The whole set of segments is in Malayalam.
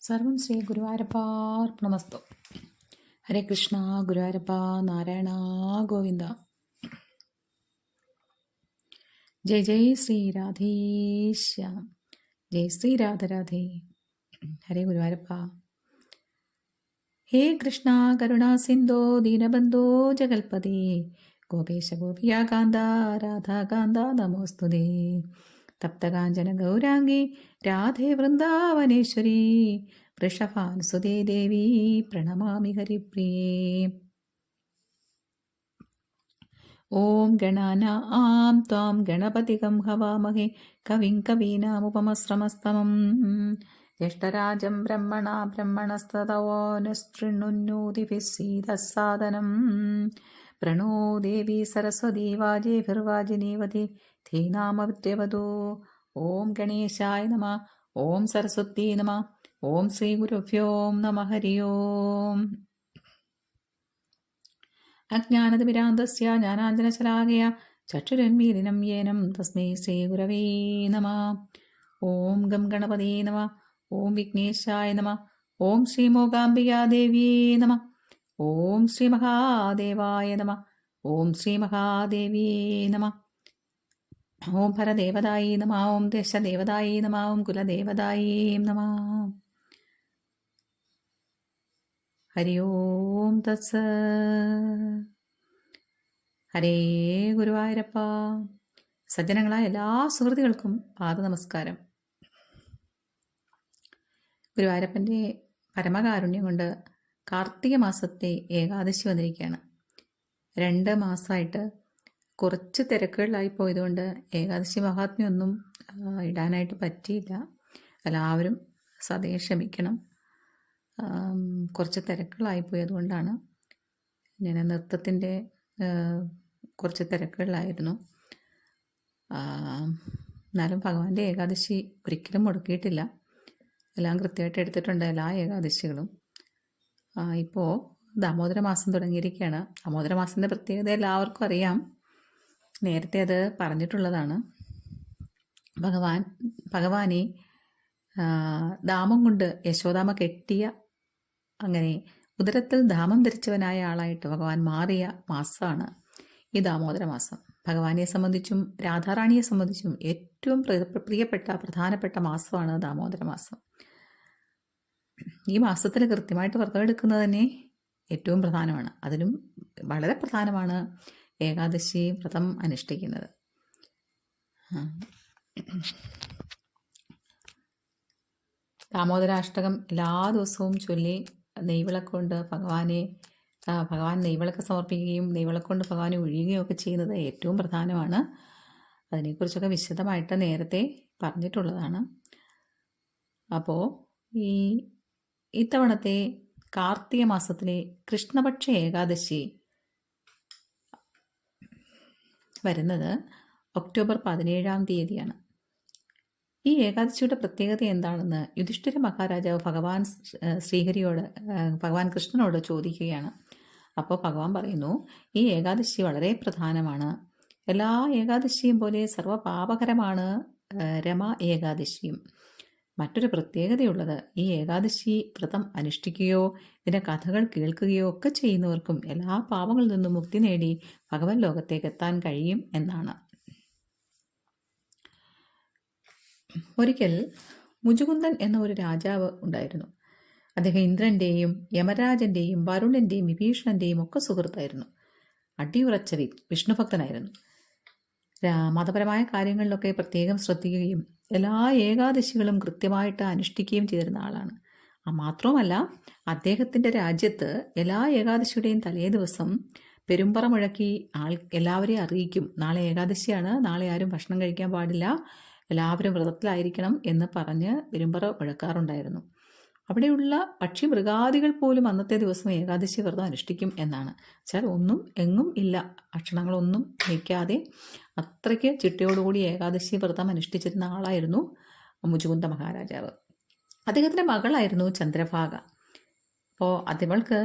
സർവം ശ്രീ ഗുരുവായൂരപ്പാർപ്പണമസ്തു ഹരേ കൃഷ്ണ ഗുരുവായൂരപ്പ നാരായണ ഗോവിന്ദ. ജയ് ജയ് ശ്രീ രാധേശ്യാം ജയ് ശ്രീ രാധരാധേ ഹരേ ഗുരുവായൂരപ്പ. ഹേ കൃഷ്ണ കരുണാ സിന്ധോ ദീനബന്ധോ ജഗൽപതി. ഗോപേശ ഗോപിയ കാന്ത രാധാകാന്ത നമോസ്തുതേ. തപ്തകാഞ്ചന ഗൗരാംഗി രാധേ വൃന്ദാവനേശ്വരി. വൃഷഭാനുസുതേ ദേവി പ്രണമാമി ഹരിപ്രിയേ. ഓം ഗണാന ആം ത്വാം ഗണപതികം ഹവാമഹേ. കവിം കവീനാമുപമശ്രമസ്തമം. ജ്യേഷ്ഠരാജം ബ്രഹ്മണ ബ്രഹ്മണസ്തതവോനസ്തൃണുന്നൂതിഭിः സീതസാദനം. പ്രണോ ദേവി സരസ്വതി വാജേഭിർവാജിനീവതി ധീനാമവിദ്യവതോ ഓം ഗണേശായ നമ. ഓം സരസ്വതി നമ. ഓം ശ്രീ ഗുരുഭ്യോം നമ. ഹരി ഓം. അജ്ഞാനതിമിരാന്തസ്യ ജ്ഞാനാഞ്ജനശലാകയ ചക്ഷുരന്മീലിനം യേനം തസ്മൈ ശ്രീ ഗുരവേ നമ. ഓം ഗം ഗണപതേ നമ. ഓം വിഘ്നേശായ നമ. ഓം ശ്രീ മൂകാംബികാദേവ്യേ നമ. ഓം ശ്രീ മഹാദേവായ നമ. ഓം ശ്രീ മഹാദേവ്യേ നമ. ഓം പരദേവതായി നമ ഓം ദശദേവതായി നമ ഓം കുലദേവതായി നമ. ഹരി ഓം തസ് ഹരേ ഗുരുവായൂരപ്പ. സജ്ജനങ്ങളായ എല്ലാ സുഹൃത്തുക്കൾക്കും പാദ നമസ്കാരം ഗുരുവായൂരപ്പന്റെ പരമകാരുണ്യം കൊണ്ട് കാർത്തിക മാസത്തെ ഏകാദശി വന്നിരിക്കുകയാണ്. രണ്ട് മാസമായിട്ട് കുറച്ച് തിരക്കുകളിലായി പോയതുകൊണ്ട് ഏകാദശി മഹാത്മ്യൊന്നും ഇടാനായിട്ട് പറ്റിയില്ല. എല്ലാവരും സതേ ക്ഷമിക്കണം. കുറച്ച് തിരക്കുകളായി പോയതുകൊണ്ടാണ് ഞാൻ നൃത്തത്തിന്റെ കുറച്ച് തിരക്കുകളിലായിരുന്നു. എന്നാലും ഭഗവാന്റെ ഏകാദശി ഒരിക്കലും മുടക്കിയിട്ടില്ല. എല്ലാം കൃത്യമായിട്ട് എടുത്തിട്ടുണ്ട് എല്ലാ ഏകാദശികളും. ഇപ്പോൾ ദാമോദര മാസം തുടങ്ങിയിരിക്കുകയാണ്. ദാമോദര മാസത്തിന്റെ പ്രത്യേകത എല്ലാവർക്കും അറിയാം. നേരത്തെ അത് പറഞ്ഞിട്ടുള്ളതാണ്. ഭഗവാൻ ഭഗവാനെ ദാമം കൊണ്ട് യശോദാമ കെട്ടിയ അങ്ങനെ ഉദരത്തിൽ ധാമം ധരിച്ചവനായ ആളായിട്ട് ഭഗവാൻ മാറിയ മാസമാണ് ഈ ദാമോദര മാസം. ഭഗവാനെ സംബന്ധിച്ചും രാധാറാണിയെ സംബന്ധിച്ചും ഏറ്റവും പ്രിയപ്പെട്ട പ്രധാനപ്പെട്ട മാസമാണ് ദാമോദര മാസം. ഈ മാസത്തിൽ കൃത്യമായിട്ട് വ്രതം എടുക്കുന്നത് തന്നെ ഏറ്റവും പ്രധാനമാണ്. അതിലും വളരെ പ്രധാനമാണ് ഏകാദശി വ്രതം അനുഷ്ഠിക്കുന്നത്. ദാമോദരാഷ്ടകം എല്ലാ ദിവസവും ചൊല്ലി നെയ്വിളക്കൊണ്ട് ഭഗവാനെ ഭഗവാൻ നെയ്വിളക്ക് സമർപ്പിക്കുകയും നെയ്വിളക്കൊണ്ട് ഭഗവാനെ ഒഴിയുകയും ഒക്കെ ചെയ്യുന്നത് ഏറ്റവും പ്രധാനമാണ്. അതിനെക്കുറിച്ചൊക്കെ വിശദമായിട്ട് നേരത്തെ പറഞ്ഞിട്ടുള്ളതാണ്. അപ്പോൾ ഈ ഇത്തവണത്തെ കാർത്തിക മാസത്തിലെ കൃഷ്ണപക്ഷ ഏകാദശി വരുന്നത് ഒക്ടോബർ പതിനേഴാം തീയതിയാണ്. ഈ ഏകാദശിയുടെ പ്രത്യേകത എന്താണെന്ന് യുധിഷ്ഠിര മഹാരാജാവ് ഭഗവാൻ ശ്രീഹരിയോട് ഭഗവാൻ കൃഷ്ണനോട് ചോദിക്കുകയാണ്. അപ്പോൾ ഭഗവാൻ പറയുന്നു ഈ ഏകാദശി വളരെ പ്രധാനമാണ്. എല്ലാ ഏകാദശിയും പോലെ സർവപാപകരമാണ് രമ ഏകാദശിയും. മറ്റൊരു പ്രത്യേകതയുള്ളത് ഈ ഏകാദശി വ്രതം അനുഷ്ഠിക്കുകയോ ഇതിന്റെ കഥകൾ കേൾക്കുകയോ ഒക്കെ ചെയ്യുന്നവർക്കും എല്ലാ പാപങ്ങളിൽ നിന്നും മുക്തി നേടി ഭഗവൻ ലോകത്തേക്ക് എത്താൻ കഴിയും എന്നാണ്. ഒരിക്കൽ മുജുകുന്ദൻ എന്ന ഒരു രാജാവ് ഉണ്ടായിരുന്നു. അദ്ദേഹം ഇന്ദ്രന്റെയും യമരാജന്റെയും വരുണന്റെയും വിഭീഷണന്റെയും ഒക്കെ സുഹൃത്തായിരുന്നു. അടിയുറച്ച വിഷ്ണുഭക്തനായിരുന്നു. മതപരമായ കാര്യങ്ങളിലൊക്കെ പ്രത്യേകം ശ്രദ്ധിക്കുകയും എല്ലാ ഏകാദശികളും കൃത്യമായിട്ട് അനുഷ്ഠിക്കുകയും ചെയ്തിരുന്ന ആളാണ്. മാത്രവുമല്ല അദ്ദേഹത്തിന്റെ രാജ്യത്ത് എല്ലാ ഏകാദശിയുടെയും തലേ ദിവസം പെരുമ്പറ മുഴക്കി ആൾ എല്ലാവരെയും അറിയിക്കും. നാളെ ഏകാദശിയാണ് നാളെ ആരും ഭക്ഷണം കഴിക്കാൻ പാടില്ല എല്ലാവരും വ്രതത്തിലായിരിക്കണം എന്ന് പറഞ്ഞ് പെരുമ്പറ മുഴക്കാറുണ്ടായിരുന്നു. അവിടെയുള്ള പക്ഷി മൃഗാദികൾ പോലും അന്നത്തെ ദിവസം ഏകാദശി വ്രതം അനുഷ്ഠിക്കും എന്നാണ്. വെച്ചാൽ ഒന്നും എങ്ങും ഇല്ല. ഭക്ഷണങ്ങളൊന്നും കഴിക്കാതെ അത്രയ്ക്ക് ചിട്ടയോടുകൂടി ഏകാദശി വ്രതം അനുഷ്ഠിച്ചിരുന്ന ആളായിരുന്നു മുജുകുന്ദ മഹാരാജാവ്. അദ്ദേഹത്തിന്റെ മകളായിരുന്നു ചന്ദ്രഭാഗ. അപ്പോൾ അതിവൾക്ക്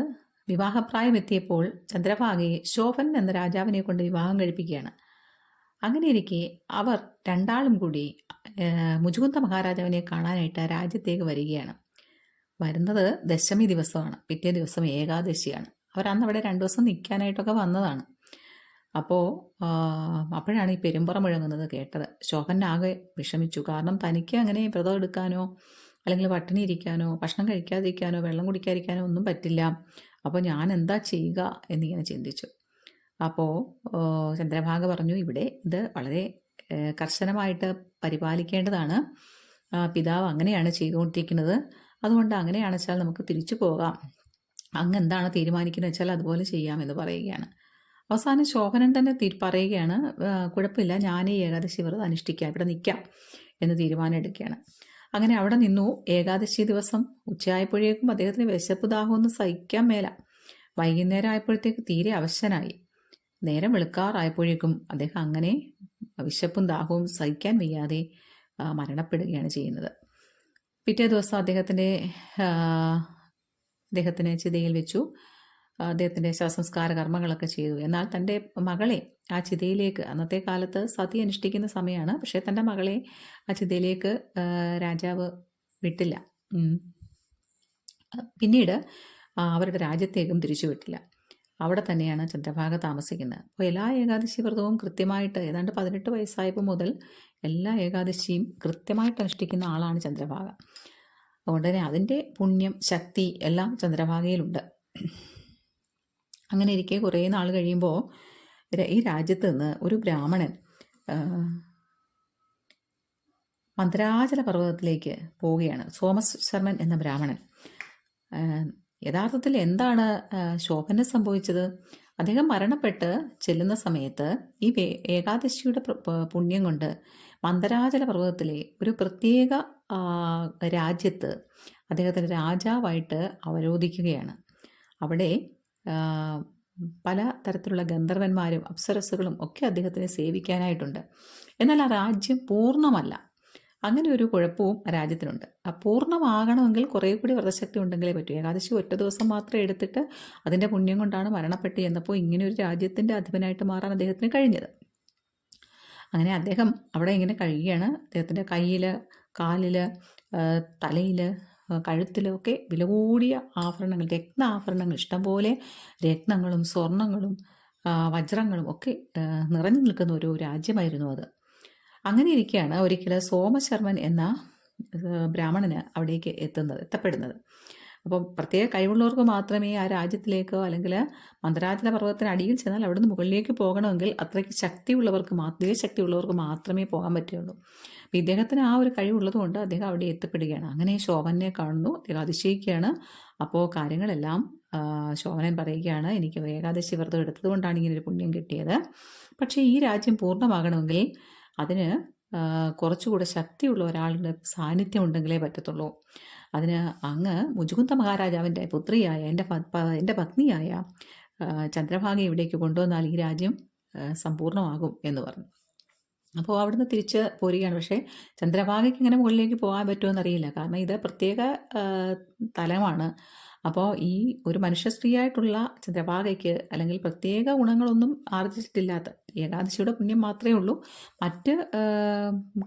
വിവാഹപ്രായം എത്തിയപ്പോൾ ചന്ദ്രഭാഗയെ ശോഭൻ എന്ന രാജാവിനെ കൊണ്ട് വിവാഹം കഴിപ്പിക്കുകയാണ്. അങ്ങനെ ഇരിക്കെ അവർ രണ്ടാളും കൂടി മുജുകുന്ദ മഹാരാജാവിനെ കാണാനായിട്ട് രാജ്യത്തേക്ക് വരികയാണ്. വരുന്നത് ദശമി ദിവസമാണ്. പിറ്റേ ദിവസം ഏകാദശിയാണ്. അവരന്ന് അവിടെ രണ്ടു ദിവസം നിൽക്കാനായിട്ടൊക്കെ വന്നതാണ്. അപ്പോൾ അപ്പോഴാണ് ഈ പെരുമ്പറ മുഴങ്ങുന്നത് കേട്ടത്. ശോഭൻ ആകെ വിഷമിച്ചു. കാരണം തനിക്ക് അങ്ങനെ വ്രതം എടുക്കാനോ അല്ലെങ്കിൽ പട്ടിണി ഇരിക്കാനോ ഭക്ഷണം കഴിക്കാതിരിക്കാനോ വെള്ളം കുടിക്കാതിരിക്കാനോ ഒന്നും പറ്റില്ല. അപ്പോൾ ഞാൻ എന്താ ചെയ്യുക എന്നിങ്ങനെ ചിന്തിച്ചു. അപ്പോൾ ചന്ദ്രഭാഗ പറഞ്ഞു ഇവിടെ ഇത് വളരെ കർശനമായിട്ട് പരിപാലിക്കേണ്ടതാണ്. പിതാവ് അങ്ങനെയാണ് ചെയ്തുകൊണ്ടിരിക്കുന്നത്. അതുകൊണ്ട് അങ്ങനെയാണെന്ന് വെച്ചാൽ നമുക്ക് തിരിച്ചു പോകാം. അങ്ങ് എന്താണ് തീരുമാനിക്കുന്നത് വെച്ചാൽ അതുപോലെ ചെയ്യാം എന്ന് പറയുകയാണ്. അവസാനം ശോഭനൻ തന്നെ പറയുകയാണ് കുഴപ്പമില്ല ഞാൻ ഈ ഏകാദശി വ്രതം അനുഷ്ഠിക്കാം ഇവിടെ നിൽക്കാം എന്ന് തീരുമാനം എടുക്കുകയാണ്. അങ്ങനെ അവിടെ നിന്നു ഏകാദശി ദിവസം ഉച്ചയായപ്പോഴേക്കും അദ്ദേഹത്തിന് വിശപ്പ് ദാഹമൊന്നും സഹിക്കാൻ മേല. വൈകുന്നേരം ആയപ്പോഴത്തേക്ക് തീരെ അവശനായി. നേരം വെളുക്കാറായപ്പോഴേക്കും അദ്ദേഹം അങ്ങനെ വിശപ്പും ദാഹവും സഹിക്കാൻ വയ്യാതെ മരണപ്പെടുകയാണ് ചെയ്യുന്നത്. പിറ്റേ ദിവസം അദ്ദേഹത്തിന്റെ അദ്ദേഹത്തിനെ ചിതയിൽ വെച്ചു. അദ്ദേഹത്തിന്റെ ശവസംസ്കാര കർമ്മങ്ങളൊക്കെ ചെയ്തു. എന്നാൽ തന്റെ മകളെ ആ ചിതയിലേക്ക് അന്നത്തെ കാലത്ത് സതി അനുഷ്ഠിക്കുന്ന സമയമാണ് പക്ഷേ തന്റെ മകളെ ആ ചിതയിലേക്ക് രാജാവ് വിട്ടില്ല. പിന്നീട് അവരുടെ രാജ്യത്തേക്കും തിരിച്ചു വിട്ടില്ല. അവിടെ തന്നെയാണ് ചന്ദ്രഭാഗ താമസിക്കുന്നത്. അപ്പോൾ എല്ലാ ഏകാദശി വ്രതവും കൃത്യമായിട്ട് ഏതാണ്ട് പതിനെട്ട് വയസ്സായപ്പോൾ മുതൽ എല്ലാ ഏകാദശിയും കൃത്യമായിട്ട് അനുഷ്ഠിക്കുന്ന ആളാണ് ചന്ദ്രഭാഗ. അതുകൊണ്ട് തന്നെ അതിന്റെ പുണ്യം ശക്തി എല്ലാം ചന്ദ്രഭാഗയിലുണ്ട്. അങ്ങനെ ഇരിക്കെ കുറേ നാൾ കഴിയുമ്പോൾ ഈ രാജ്യത്ത് നിന്ന് ഒരു ബ്രാഹ്മണൻ മന്ത്രാചല പർവതത്തിലേക്ക് പോവുകയാണ്. സോമശർമ്മൻ എന്ന ബ്രാഹ്മണൻ. യഥാർത്ഥത്തിൽ എന്താണ് ശോഭന സംഭവിച്ചത്? അദ്ദേഹം മരണപ്പെട്ട് ചെല്ലുന്ന സമയത്ത് ഈ ഏകാദശിയുടെ പുണ്യം കൊണ്ട് മന്ദരാചല പർവതത്തിലെ ഒരു പ്രത്യേക രാജ്യത്ത് അദ്ദേഹത്തിന് രാജാവായിട്ട് അവരോധിക്കുകയാണ്. അവിടെ പല തരത്തിലുള്ള ഗന്ധർവന്മാരും അപ്സരസുകളും ഒക്കെ അദ്ദേഹത്തിനെ സേവിക്കാനായിട്ടുണ്ട്. എന്നാൽ ആ രാജ്യം പൂർണമല്ല. അങ്ങനെ ഒരു കുഴപ്പവും രാജ്യത്തിനുണ്ട്. അപൂർണമാകണമെങ്കിൽ കുറേ കൂടി വ്രതശക്തി ഉണ്ടെങ്കിലേ പറ്റൂ. ഏകാദശി ഒറ്റ ദിവസം മാത്രം എടുത്തിട്ട് അതിന്റെ പുണ്യം കൊണ്ടാണ് മരണപ്പെട്ട് എന്നപ്പോൾ ഇങ്ങനെ ഒരു രാജ്യത്തിന്റെ അധിപനായിട്ട് മാറാൻ അദ്ദേഹത്തിന് കഴിഞ്ഞത്. അങ്ങനെ അദ്ദേഹം അവിടെ ഇങ്ങനെ കഴിയുകയാണ്. അദ്ദേഹത്തിന്റെ കയ്യിൽ കാലിൽ തലയിൽ കഴുത്തിലൊക്കെ വില കൂടിയ ആഭരണങ്ങൾ രത്ന ആഭരണങ്ങൾ ഇഷ്ടംപോലെ രത്നങ്ങളും സ്വർണങ്ങളും വജ്രങ്ങളും ഒക്കെ നിറഞ്ഞു നിൽക്കുന്ന ഒരു രാജ്യമായിരുന്നു അത്. അങ്ങനെ ഇരിക്കുകയാണ് ഒരിക്കൽ സോമശർമ്മൻ എന്ന ബ്രാഹ്മണന് അവിടേക്ക് എത്തുന്നത് എത്തപ്പെടുന്നത്. അപ്പോൾ പ്രത്യേക കഴിവുള്ളവർക്ക് മാത്രമേ ആ രാജ്യത്തിലേക്കോ അല്ലെങ്കിൽ മന്ത്രാചല പർവതത്തിന് അടിയിൽ ചെന്നാൽ അവിടുന്ന് മുകളിലേക്ക് പോകണമെങ്കിൽ അത്രയ്ക്ക് ശക്തിയുള്ളവർക്ക് മാത്രമേ ശക്തിയുള്ളവർക്ക് മാത്രമേ പോകാൻ പറ്റുള്ളൂ. അപ്പം ഇദ്ദേഹത്തിന് ആ ഒരു കഴിവുള്ളത് കൊണ്ട് അദ്ദേഹം അവിടെ എത്തപ്പെടുകയാണ്. അങ്ങനെ ശോഭനെ കാണുന്നു അദ്ദേഹം അതിശയിക്കുകയാണ്. അപ്പോൾ കാര്യങ്ങളെല്ലാം ശോഭനൻ പറയുകയാണ് എനിക്ക് ഏകാദശി വ്രതം എടുത്തത് കൊണ്ടാണ് ഇങ്ങനെ ഒരു പുണ്യം കിട്ടിയത്. പക്ഷേ ഈ രാജ്യം പൂർണമാകണമെങ്കിൽ അതിന് കുറച്ചുകൂടെ ശക്തിയുള്ള ഒരാളുടെ സാന്നിധ്യം ഉണ്ടെങ്കിലേ പറ്റത്തുള്ളൂ. അതിന് അങ്ങ് മുജുകുന്ദ മഹാരാജാവിന്റെ പുത്രിയായ എന്റെ എന്റെ പത്നിയായ ചന്ദ്രഭാഗ ഇവിടേക്ക് കൊണ്ടുവന്നാൽ ഈ രാജ്യം സമ്പൂർണമാകും എന്ന് പറഞ്ഞു. അപ്പോൾ അവിടുന്ന് തിരിച്ച് പോരുകയാണ്. പക്ഷേ ചന്ദ്രഭാഗയ്ക്ക് ഇങ്ങനെ മുകളിലേക്ക് പോകാൻ പറ്റുമോ അറിയില്ല കാരണം ഇത് പ്രത്യേക തലമാണ്. അപ്പോൾ ഈ ഒരു മനുഷ്യ സ്ത്രീയായിട്ടുള്ള ചന്ദ്രഭാഗയ്ക്ക് അല്ലെങ്കിൽ പ്രത്യേക ഗുണങ്ങളൊന്നും ആർജിച്ചിട്ടില്ലാത്ത ഏകാദശിയുടെ പുണ്യം മാത്രമേ ഉള്ളൂ. മറ്റ്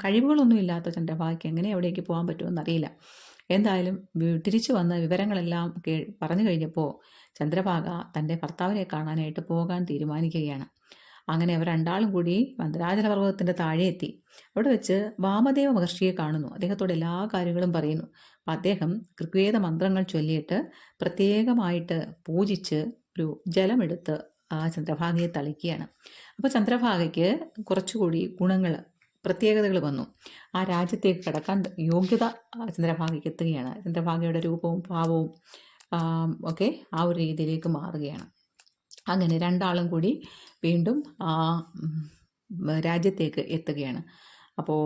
കഴിവുകളൊന്നും ഇല്ലാത്ത ചന്ദ്രഭാഗയ്ക്ക് എങ്ങനെ എവിടേക്ക് പോകാൻ പറ്റുമെന്ന് അറിയില്ല. എന്തായാലും തിരിച്ചു വന്ന വിവരങ്ങളെല്ലാം പറഞ്ഞു കഴിഞ്ഞപ്പോൾ ചന്ദ്രഭാഗ തന്റെ ഭർത്താവിനെ കാണാനായിട്ട് പോകാൻ തീരുമാനിക്കുകയാണ്. അങ്ങനെ അവർ രണ്ടാളും കൂടി മന്ദരാചല പർവതത്തിന്റെ താഴെ എത്തി. അവിടെ വെച്ച് വാമദേവ മഹർഷിയെ കാണുന്നു. അദ്ദേഹത്തോട് എല്ലാ കാര്യങ്ങളും പറയുന്നു. അദ്ദേഹം ഋഗ്വേദ മന്ത്രങ്ങൾ ചൊല്ലിയിട്ട് പ്രത്യേകമായിട്ട് പൂജിച്ച് ഒരു ജലമെടുത്ത് ആ ചന്ദ്രഭാഗയെ തളിക്കുകയാണ്. അപ്പോൾ ചന്ദ്രഭാഗയ്ക്ക് കുറച്ചുകൂടി ഗുണങ്ങൾ പ്രത്യേകതകൾ വന്നു. ആ രാജ്യത്തേക്ക് കടക്കാൻ യോഗ്യത ചന്ദ്രഭാഗയ്ക്ക് എത്തുകയാണ്. ചന്ദ്രഭാഗയുടെ രൂപവും ഭാവവും ഒക്കെ ആ ഒരു രീതിയിലേക്ക് മാറുകയാണ്. അങ്ങനെ രണ്ടാളും കൂടി വീണ്ടും ആ രാജ്യത്തേക്ക് എത്തുകയാണ്. അപ്പോൾ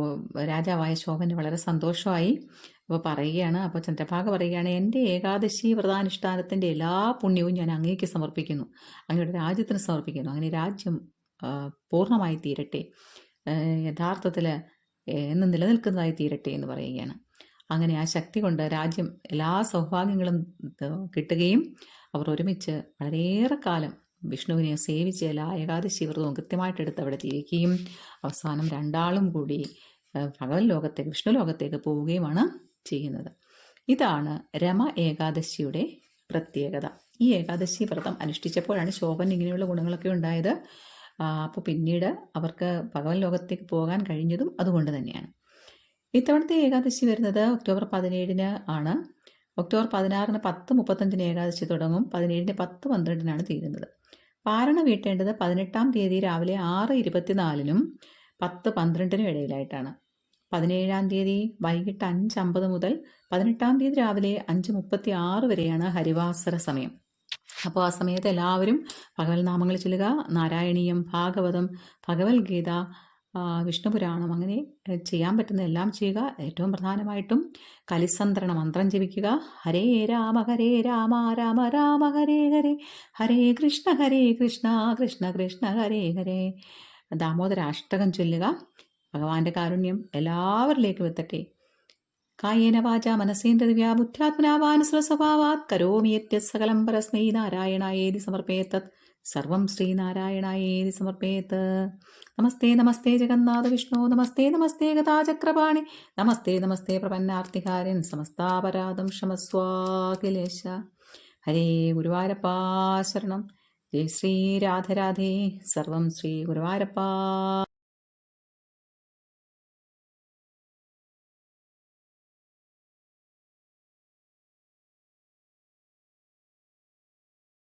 രാജാവായ ശോഭന് വളരെ സന്തോഷമായി. അപ്പോൾ പറയുകയാണ് അപ്പോൾ ചന്ദ്രഭാഗ പറയുകയാണ് എന്റെ ഏകാദശി വ്രതാനുഷ്ഠാനത്തിന്റെ എല്ലാ പുണ്യവും ഞാൻ അങ്ങേക്ക് സമർപ്പിക്കുന്നു. അങ്ങയുടെ രാജ്യത്തിന് സമർപ്പിക്കുന്നു. അങ്ങനെ രാജ്യം പൂർണമായി തീരട്ടെ. യഥാർത്ഥത്തിൽ എന്ന് നിലനിൽക്കുന്നതായി തീരട്ടെ എന്ന് പറയുകയാണ്. അങ്ങനെ ആ ശക്തി കൊണ്ട് രാജ്യം എല്ലാ സൗഭാഗ്യങ്ങളും കിട്ടുകയും അവർ ഒരുമിച്ച് വളരെയേറെ കാലം വിഷ്ണുവിനെ സേവിച്ച് എല്ലാ ഏകാദശി വ്രതവും കൃത്യമായിട്ടെടുത്ത് അവിടെ ജീവിക്കുകയും അവസാനം രണ്ടാളും കൂടി ഭഗവത് ലോകത്തേക്ക് വിഷ്ണു ലോകത്തേക്ക് പോവുകയുമാണ് ചെയ്യുന്നത്. ഇതാണ് രമ ഏകാദശിയുടെ പ്രത്യേകത. ഈ ഏകാദശി വ്രതം അനുഷ്ഠിച്ചപ്പോഴാണ് ശോഭൻ ഇങ്ങനെയുള്ള ഗുണങ്ങളൊക്കെ ഉണ്ടായത്. അപ്പോൾ പിന്നീട് അവർക്ക് ഭഗവൻ ലോകത്തേക്ക് പോകാൻ കഴിഞ്ഞതും അതുകൊണ്ട് തന്നെയാണ്. ഇത്തവണത്തെ ഏകാദശി വരുന്നത് ഒക്ടോബർ പതിനേഴിന് ആണ്. ഒക്ടോബർ പതിനാറിന് പത്ത് മുപ്പത്തഞ്ചിന് ഏകാദശി തുടങ്ങും. പതിനേഴിന് പത്ത് പന്ത്രണ്ടിനാണ് തീരുന്നത്. പാരണ വീട്ടേണ്ടത് പതിനെട്ടാം തീയതി രാവിലെ ആറ് ഇരുപത്തിനാലിനും പത്ത് പന്ത്രണ്ടിനും ഇടയിലായിട്ടാണ്. പതിനേഴാം തീയതി വൈകിട്ട് അഞ്ച് അമ്പത് മുതൽ പതിനെട്ടാം തീയതി രാവിലെ അഞ്ച് മുപ്പത്തി ആറ് വരെയാണ് ഹരിവാസര സമയം. അപ്പോൾ ആ സമയത്ത് എല്ലാവരും ഭഗവത് നാമങ്ങൾ ചൊല്ലുക നാരായണീയം ഭാഗവതം ഭഗവത്ഗീത വിഷ്ണുപുരാണം അങ്ങനെ ചെയ്യാൻ പറ്റുന്ന എല്ലാം ചെയ്യുക. ഏറ്റവും പ്രധാനമായിട്ടും കലിസന്ത്രണ മന്ത്രം ജപിക്കുക. ഹരേ രാമ ഹരേ രാമ രാമ രാമ ഹരേ ഹരേ ഹരേ കൃഷ്ണ ഹരേ കൃഷ്ണ കൃഷ്ണ കൃഷ്ണ ഹരേ ഹരേ. ദാമോദര അഷ്ടകം ചൊല്ലുക. ഭഗവാന്റെ കാരുണ്യം എല്ലാവരിലേക്കും എത്തട്ടെ. കായേന വാച മനസേന്ദ്രദിവ്യാ ബുദ്ധ്യാത്മനാ വാനസ്വസ്വഭാവാത് കരോമി യത്യത് സകലം പരസ്മൈ നാരായണായേതി സമർപ്പേത്തത് സർവം ശ്രീനാരായണായേതി സമർപ്പേത് നമസ്തേ നമസ്തേ ജഗന്നാഥ വിഷ്ണു. നമസ്തേ നമസ്തേ ഗതാചക്രപാണി നമസ്തേ നമസ്തേ പ്രപന്നാർത്തികാരൻ സമസ്താപരാധം ക്ഷമസ്വാഖിലേശ. ഹരേ ഗുരുവാരപ്പാശരണം ജയ ശ്രീ രാധരാധേ സർവം ശ്രീ ഗുരുവാരപ്പാ